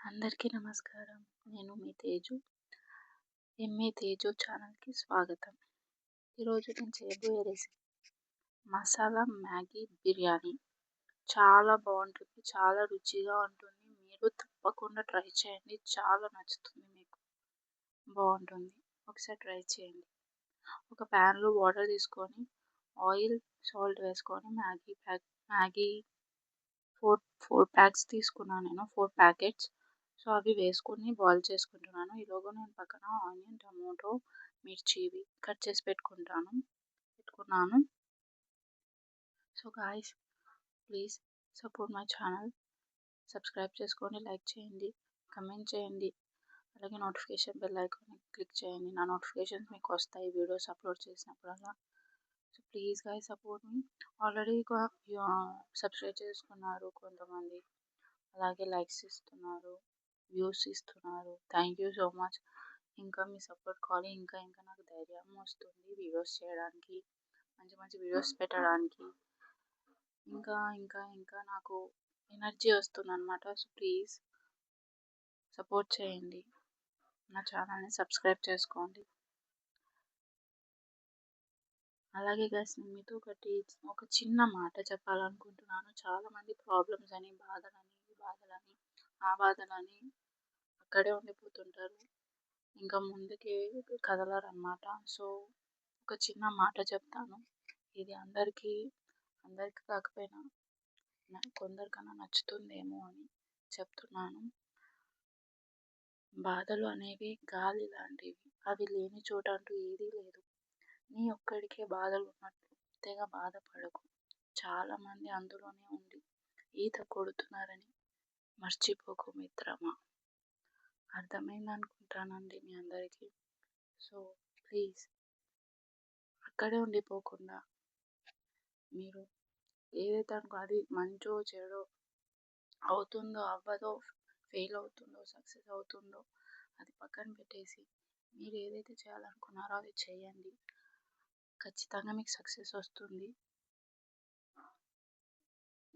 అందరికీ నమస్కారం. నేను మీ తేజు. ఎంఏ తేజు ఛానల్కి స్వాగతం. ఈరోజు నేను చేయబోయే రెసిపీ మసాలా మ్యాగీ బిర్యానీ. చాలా బాగుంటుంది చాలా రుచిగా ఉంటుంది. మీరు తప్పకుండా ట్రై చేయండి చాలా నచ్చుతుంది మీకు. బాగుంటుంది. ఒకసారి ట్రై చేయండి. ఒక ప్యాన్లో వాటర్ తీసుకొని ఆయిల్ సాల్ట్ వేసుకొని Maggi pack Maggi four four packs తీసుకున్నాను నేను. Four packets. సో అవి వేసుకొని బాయిల్ చేసుకుంటున్నాను. ఈలోగా నేను పక్కన ఆనియన్ టమోటో మిర్చి ఇవి కట్ చేసి పెట్టుకుంటాను పెట్టుకున్నాను. So guys please support my channel subscribe చేసుకోండి లైక్ చేయండి కమెంట్ చేయండి. అలాగే నోటిఫికేషన్ బెల్ ఐకాన్ క్లిక్ చేయండి. నా నోటిఫికేషన్స్ మీకు వస్తాయి వీడియోస్ అప్లోడ్ చేసినప్పుడల్లా సో ప్లీజ్ గాయ సపోర్ట్ మీ ఆల్రెడీ సబ్స్క్రైబ్ చేసుకున్నారు కొంతమంది. అలాగే లైక్స్ ఇస్తున్నారు. వ్యూస్ ఇస్తున్నారు థ్యాంక్ యూ సో మచ్ ఇంకా మీ సపోర్ట్ కావాలి ఇంకా ఇంకా నాకు ధైర్యం వస్తుంది వీడియోస్ చేయడానికి మంచి మంచి వీడియోస్ పెట్టడానికి ఇంకా ఇంకా ఇంకా నాకు ఎనర్జీ వస్తుంది అనమాట సో ప్లీజ్ సపోర్ట్ చేయండి నా ఛానల్ని సబ్స్క్రైబ్ చేసుకోండి అలాగే గైస్ నేను మీతో ఒకటి ఒక చిన్న మాట చెప్పాలనుకుంటున్నాను చాలామంది ప్రాబ్లమ్స్ అని బాధలని బాధలని ఆ బాధలని అక్కడే ఉండిపోతుంటారు. ఇంకా ముందుకి కదలరన్నమాట. సో ఒక చిన్న మాట చెప్తాను. ఇది అందరికీ అందరికీ కాకపోయినా కొందరికన్నా నచ్చుతుందేమో అని చెప్తున్నాను. బాధలు అనేవి గాలి లాంటివి. అవి లేని చోట అంటూ ఏదీ లేదు. నీ ఒక్కడికే బాధలు ఉన్నట్లు తెగ బాధపడకు. చాలామంది అందులోనే ఉండి ఈత కొడుతున్నారని మర్చిపోకు మిత్రమా? అర్థమైంది అనుకుంటానండి మీ అందరికీ. సో ప్లీజ్ అక్కడే ఉండిపోకుండా మీరు ఏదైతే అనుకో అది మంచో చెడో అవుతుందో అవ్వదో ఫెయిల్ అవుతుందో సక్సెస్ అవుతుందో అది పక్కన పెట్టేసి మీరు ఏదైతే చేయాలనుకున్నారో అది చేయండి. ఖచ్చితంగా మీకు సక్సెస్ వస్తుంది.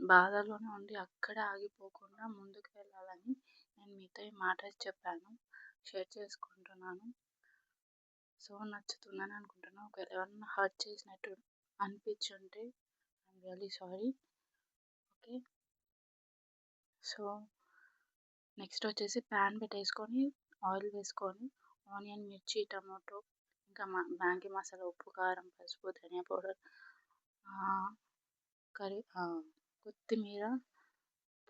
బాధలోనే ఉండి అక్కడే ఆగిపోకుండా ముందుకు వెళ్ళాలని నేను మీతో ఈ మాట చెప్పాను షేర్ చేసుకుంటున్నాను. సో నచ్చుతుందని అనుకుంటున్నాను ఒకవేళ ఎవరైనా హర్ట్ చేసినట్టు అనిపించుంటే I'm really sorry. Okay? So next వచ్చేసి ప్యాన్ పెట్టేసుకొని ఆయిల్ వేసుకొని ఆనియన్ మిర్చి టమాటో ఇంకా మా మ్యాగీ మసాలా ఉప్పు కారం పసుపు ధనియా పౌడర్ కర్రీ కొత్తిమీర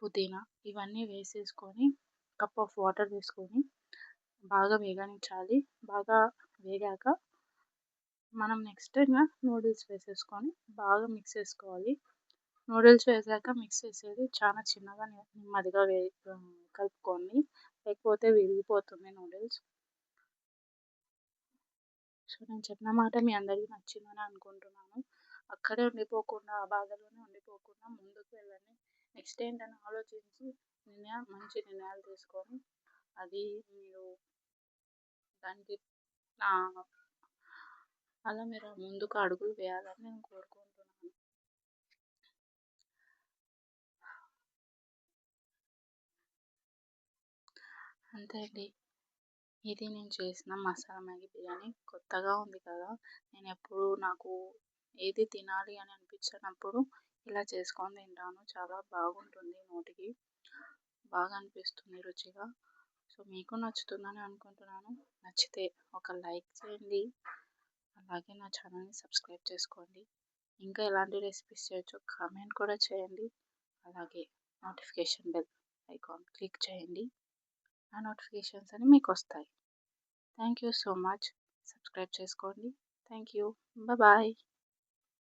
పుదీనా ఇవన్నీ వేసేసుకొని కప్ ఆఫ్ వాటర్ వేసుకొని బాగా వేగనించాలి బాగా వేగాక మనం నెక్స్ట్ ఇంకా నూడిల్స్ వేసేసుకొని బాగా మిక్స్ చేసుకోవాలి. నూడిల్స్ వేసాక మిక్స్ చేసేది చాలా చిన్నగా నెమ్మదిగా వే కలుపుకోండి లేకపోతే విరిగిపోతుంది నూడిల్స్. సో నేను చెప్పిన మాట మీ అందరికీ నచ్చిందని అనుకుంటున్నాను. అక్కడే ఉండిపోకుండా ఆ బాధలోనే ఉండిపోకుండా ముందుకు వెళ్ళండి. నెక్స్ట్ ఏంటని ఆలోచించి నిర్ణయం మంచి నిర్ణయాలు తీసుకొని. అది మీరు దానికి అలా మీరు ముందుకు అడుగులు వేయాలని నేను కోరుకుంటున్నాను. అంతే అండి. ఇది నేను చేసిన మసాలా మ్యాగీ బిర్యానీ కొత్తగా ఉంది కదా. నేను ఎప్పుడు నాకు ఏది తినాలి అని అనిపించినప్పుడు ఇలా చేసుకొని తింటాను. చాలా బాగుంటుంది నోటికి. బాగా అనిపిస్తుంది రుచిగా. సో మీకు నచ్చుతుందని అనుకుంటున్నాను. నచ్చితే ఒక లైక్ చేయండి. అలాగే నా ఛానల్ని సబ్స్క్రైబ్ చేసుకోండి. ఇంకా ఎలాంటి రెసిపీస్ చేయొచ్చో కామెంట్ కూడా చేయండి. అలాగే నోటిఫికేషన్ బెల్ ఐకాన్ క్లిక్ చేయండి. ఆ నోటిఫికేషన్స్ అని మీకు వస్తాయి. Thank you so much. Subscribe చేసుకోండి. Thank you. బాయ్.